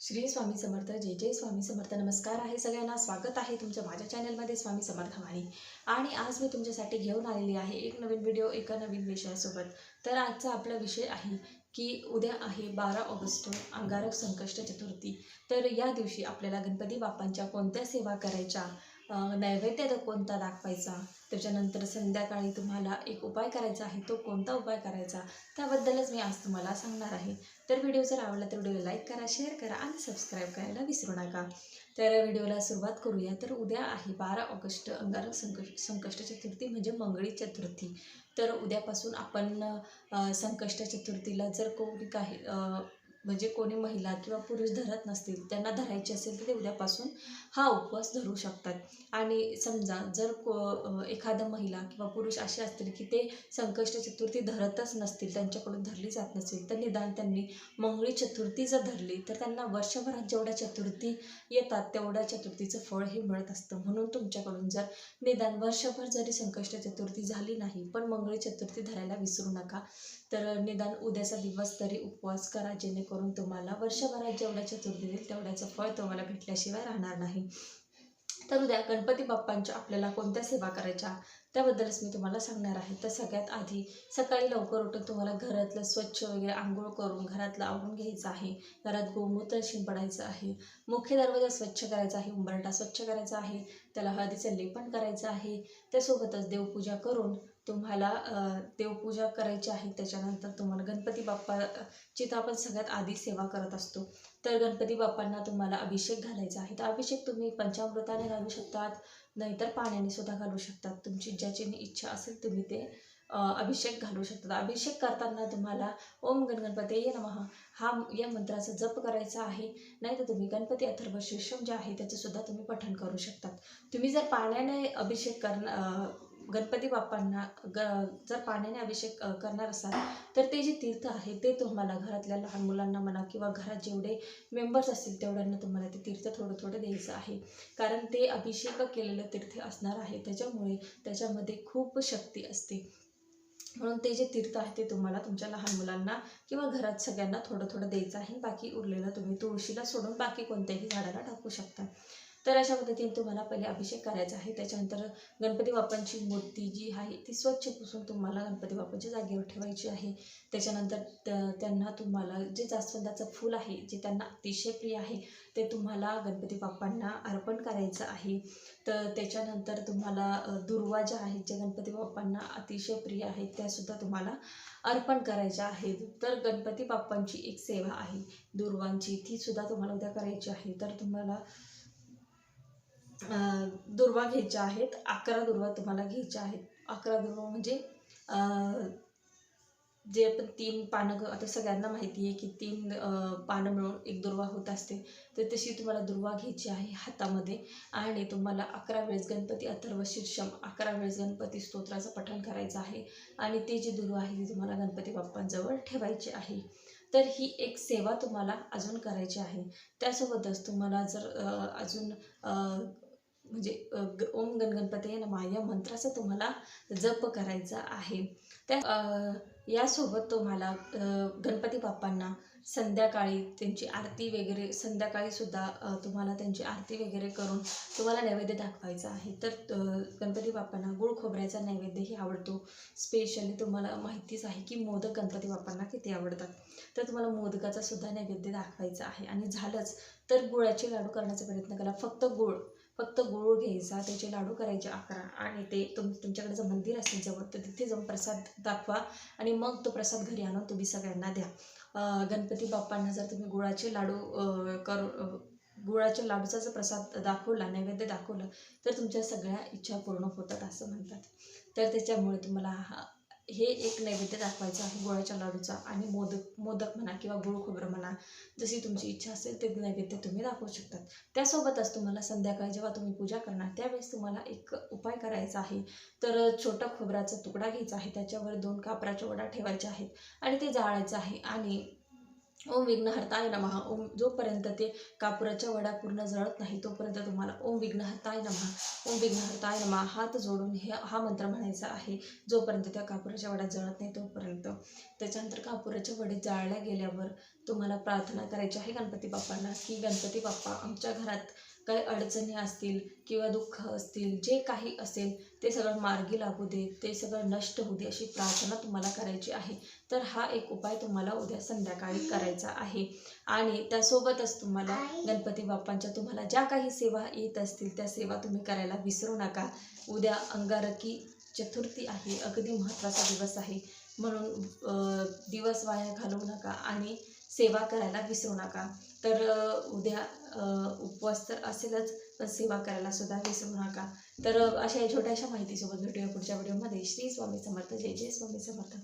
श्री स्वामी समर्थ जय जय स्वामी समर्थ. नमस्कार आहे सगळ्यांना. स्वागत आहे तुमचं माझ्या चॅनलमध्ये स्वामी समर्थ वाणी आणि आज मी तुमच्यासाठी घेऊन आलेली आहे एक नवीन व्हिडिओ एका नवीन विषयासोबत. तर आजचा आपला विषय आहे की उद्या आहे बारा ऑगस्ट अंगारक संकष्ट चतुर्थी. तर या दिवशी आपल्याला गणपती बाप्पांच्या कोणत्या सेवा करायच्या? नैवेद्य कोणता दाखवायचा? त्याच्यानंतर संध्याकाळी तुम्हाला एक उपाय करायचा आहे तो कोणता उपाय करायचा? त्याबद्दलच मी आज तुम्हाला सांगणार आहे. तर व्हिडिओ जर आवडला तर व्हिडिओला लाईक करा शेअर करा आणि सबस्क्राईब करायला विसरू नका. तर व्हिडिओला सुरुवात करूया. तर उद्या आहे बारा ऑगस्ट अंगारक संकष्ट संकष्ट चतुर्थी म्हणजे मंगळी चतुर्थी. तर उद्यापासून आपण संकष्ट चतुर्थीला जर कोणी काही म्हणजे कोणी महिला किंवा पुरुष धरत नसतील त्यांना धरायचे असेल तर ते उद्यापासून हा उपवास धरू शकतात. आणि समजा जर को एखादं एखादा महिला किंवा पुरुष असे असतील की ते संकष्ट चतुर्थी धरतच नसतील त्यांच्याकडून धरली जात नसेल तर निदान त्यांनी मंगळी चतुर्थी जर धरली तर त्यांना वर्षभरात जेवढ्या चतुर्थी येतात तेवढ्या चतुर्थीचं फळ हे मिळत असतं. म्हणून तुमच्याकडून जर निदान वर्षभर जरी संकष्ट चतुर्थी झाली नाही पण मंगळी चतुर्थी धरायला विसरू नका. तर निदान उद्याचा दिवस तरी उपवास करा जेणेकरून करून तुम्हाला वर्षभरात जेवढ्या चतुर्थी देईल तेवढ्याचं फळ तुम्हाला भेटल्याशिवाय राहणार नाही. तर उद्या गणपती बाप्पांच्या आपल्याला कोणत्या सेवा करायच्या त्याबद्दलच मी तुम्हाला सांगणार आहे. तर सगळ्यात आधी सकाळी लवकर उठून तुम्हाला घरातलं स्वच्छ वगैरे आंघोळ करून घरातलं आवरून घ्यायचं आहे. घरात गोमूत्र शिंपडायचं आहे. मुख्य दरवाजा स्वच्छ करायचा आहे उंबरटा स्वच्छ करायचा आहे त्याला हळदीचं लेपन करायचं आहे. त्यासोबतच देवपूजा करून तुम्हाला देवपूजा करायची आहे. त्याच्यानंतर तुम्हाला गणपती बाप्पाची तर आपण सगळ्यात आधी सेवा करत असतो. तर गणपती बाप्पांना तुम्हाला अभिषेक घालायचा आहे. तर अभिषेक तुम्ही पंचामृताने घालू शकतात नाहीतर पाण्याने सुद्धा घालू शकतात. तुमची ज्याची इच्छा असेल तुम्ही ते अभिषेक घालू शकतात. अभिषेक करताना तुम्हाला ओम गण गणपती ये नमः हा या मंत्राचा जप करायचा आहे. नाही तर तुम्ही गणपती अथर्व शीर्षम जे आहे त्याचं सुद्धा तुम्ही पठण करू शकतात. तुम्ही जर पाण्याने अभिषेक करणं गणपती बाप्पांना ग जर पाण्याने अभिषेक करणार असाल तर ते जे तीर्थ आहे ते तुम्हाला घरातल्या लहान मुलांना म्हणा किंवा घरात जेवढे मेंबर्स असतील तेवढ्यांना तुम्हाला ते तीर्थ थोडं थोडं द्यायचं आहे. कारण ते अभिषेक केलेलं तीर्थ असणार आहे त्याच्यामुळे त्याच्यामध्ये खूप शक्ती असते. म्हणून ते जे तीर्थ आहे ते तुम्हाला तुमच्या लहान मुलांना किंवा घरात सगळ्यांना थोडं थोडं द्यायचं आहे. बाकी उरलेलं तुम्ही तुळशीला सोडून बाकी कोणत्याही झाडाला टाकू शकता. तर अशा पद्धतीने तुम्हाला पहिले अभिषेक करायचा आहे. त्याच्यानंतर गणपती बाप्पांची मूर्ती जी आहे ती स्वच्छ पुसून तुम्हाला गणपती बाप्पांच्या जागेवर ठेवायची आहे. त्याच्यानंतर त- त्यांना तुम्हाला जे जास्वंदाचं फूल आहे जे त्यांना अतिशय प्रिय आहे ते तुम्हाला गणपती बाप्पांना अर्पण करायचं आहे. तर त्याच्यानंतर तुम्हाला दुर्वा ज्या आहेत ज्या गणपती बाप्पांना अतिशय प्रिय आहेत त्यासुद्धा तुम्हाला अर्पण करायच्या आहेत. तर गणपती बाप्पांची एक सेवा आहे दुर्वांची तीसुद्धा तुम्हाला उद्या करायची आहे. तर तुम्हाला दुर्वा घ्यायच्या आहेत अकरा दुर्वा तुम्हाला घ्यायच्या आहेत. अकरा दुर्वा म्हणजे जे आपण तीन पानं आता सगळ्यांना माहिती आहे की तीन पानं मिळून एक दुर्वा होत असते. तर तशी तुम्हाला दुर्वा घ्यायची आहे हातामध्ये आणि तुम्हाला अकरा वेळेस गणपती अथर्व शीर्षम अकरा वेळेस गणपती स्तोत्राचं पठण करायचं आहे आणि ते जी दुर्वा आहे ती तुम्हाला गणपती बाप्पांजवळ ठेवायची आहे. तर ही एक सेवा तुम्हाला अजून करायची आहे. त्यासोबतच तुम्हाला जर अजून म्हणजे ग- ओम गणगणपती नमा या मंत्राचा तुम्हाला जप करायचा आहे. त्या यासोबत तुम्हाला गणपती बाप्पांना संध्याकाळी त्यांची आरती वगैरे संध्याकाळी सुद्धा तुम्हाला त्यांची आरती वगैरे करून तुम्हाला नैवेद्य दाखवायचा आहे. तर गणपती बाप्पांना गुळ खोबऱ्याचा नैवेद्यही आवडतो. स्पेशली तुम्हाला माहितीच आहे की मोदक गणपती बाप्पांना किती आवडतात. तर तुम्हाला मोदकाचा सुद्धा नैवेद्य दाखवायचा आहे. आणि झालंच तर गुळाचे लाडू करण्याचा प्रयत्न करा. फक्त गुळ. फक्त गुळ घ्यायचा त्याचे लाडू करायचे अकरा आणि ते तुम तुमच्याकडे जर मंदिर असेल जवळ तर तिथे जाऊन प्रसाद दाखवा आणि मग तो प्रसाद घरी आणून तुम्ही सगळ्यांना द्या. गणपती बाप्पांना जर तुम्ही गुळाचे लाडू करू गुळाच्या लाडूचा जर प्रसाद दाखवला नैवेद्य दाखवलं तर तुमच्या सगळ्या इच्छा पूर्ण होतात असं म्हणतात. तर त्याच्यामुळे तुम्हाला हा हे एक नैवेद्य दाखवायचं आहे गोळ्याच्या लाडूचा आणि मोदक मोदक म्हणा किंवा गुळ खोबरं म्हणा. जशी तुमची इच्छा असेल ते नैवेद्य तुम्ही दाखवू शकतात. त्यासोबतच तुम्हाला संध्याकाळी जेव्हा तुम्ही पूजा करणार त्यावेळेस तुम्हाला एक उपाय करायचा आहे. तर छोटा खोबऱ्याचा तुकडा घ्यायचा आहे त्याच्यावर दोन कापराच्या वडा ठेवायच्या आहेत आणि ते जाळायचं आहे आणि ओम विघ्नहर्ताय नमः. ओम जोपर्यंत ते कापुराच्या वडा पूर्ण जळत नाही तोपर्यंत तुम्हाला ओम विघ्नहर्ताय नमः. ओम विघ्नहर्ताय नमः. हात जोडून हे हा मंत्र म्हणायचा आहे. जोपर्यंत त्या कापुराच्या वड्या जळत नाही तोपर्यंत. त्याच्यानंतर कापुराच्या वडे जाळल्या गेल्यावर तुम्हाला प्रार्थना करायची आहे गणपती बाप्पांना की गणपती बाप्पा आमच्या घरात काही अडचणी असतील किंवा दुःख असतील जे काही असेल ते सगळं मार्गी लागू दे ते सगळं नष्ट होऊ दे अशी प्रार्थना तुम्हाला करायची आहे. तर हा एक उपाय तुम्हाला उद्या संध्याकाळी करायचा आहे. आणि त्यासोबतच तुम्हाला गणपती बाप्पांच्या तुम्हाला ज्या काही सेवा येत असतील त्या सेवा तुम्ही करायला विसरू नका. उद्या अंगारकी चतुर्थी आहे अगदी महत्त्वाचा दिवस आहे. म्हणून दिवस वाया घालवू नका. आणि सेवा करायला विसरू नका. तर उद्या उपवास तर असेलच पण सेवा करायला सुद्धा विसरू नका. तर अशा या छोट्याशा माहितीसोबत भेटूया पुढच्या व्हिडिओमध्ये. श्री स्वामी समर्थ. जय जय स्वामी समर्थ.